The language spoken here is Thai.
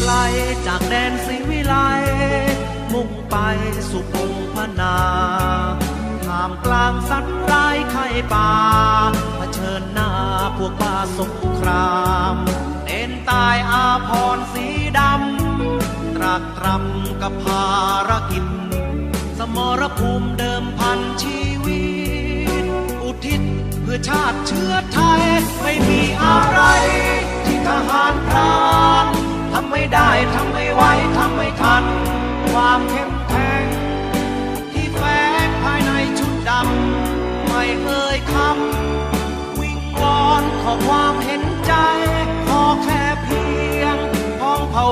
ไกลจากแดนศรีวิไลมุ่งไปสู่พงพนาท่ามกลางสัตว์ร้ายไข่ป่าเผชิญหน้าพวกป่าสงครามเน้นตายอาพรสีดำ ตรากตรำกับภารกิจ สมรภูมิเดิมพันชีวิต อุทิศเพื่อชาติเชื้อไทย เอ่ยคำวิงวอนขอความเห็นใจ ขอแค่เพียงพ้องเผ่า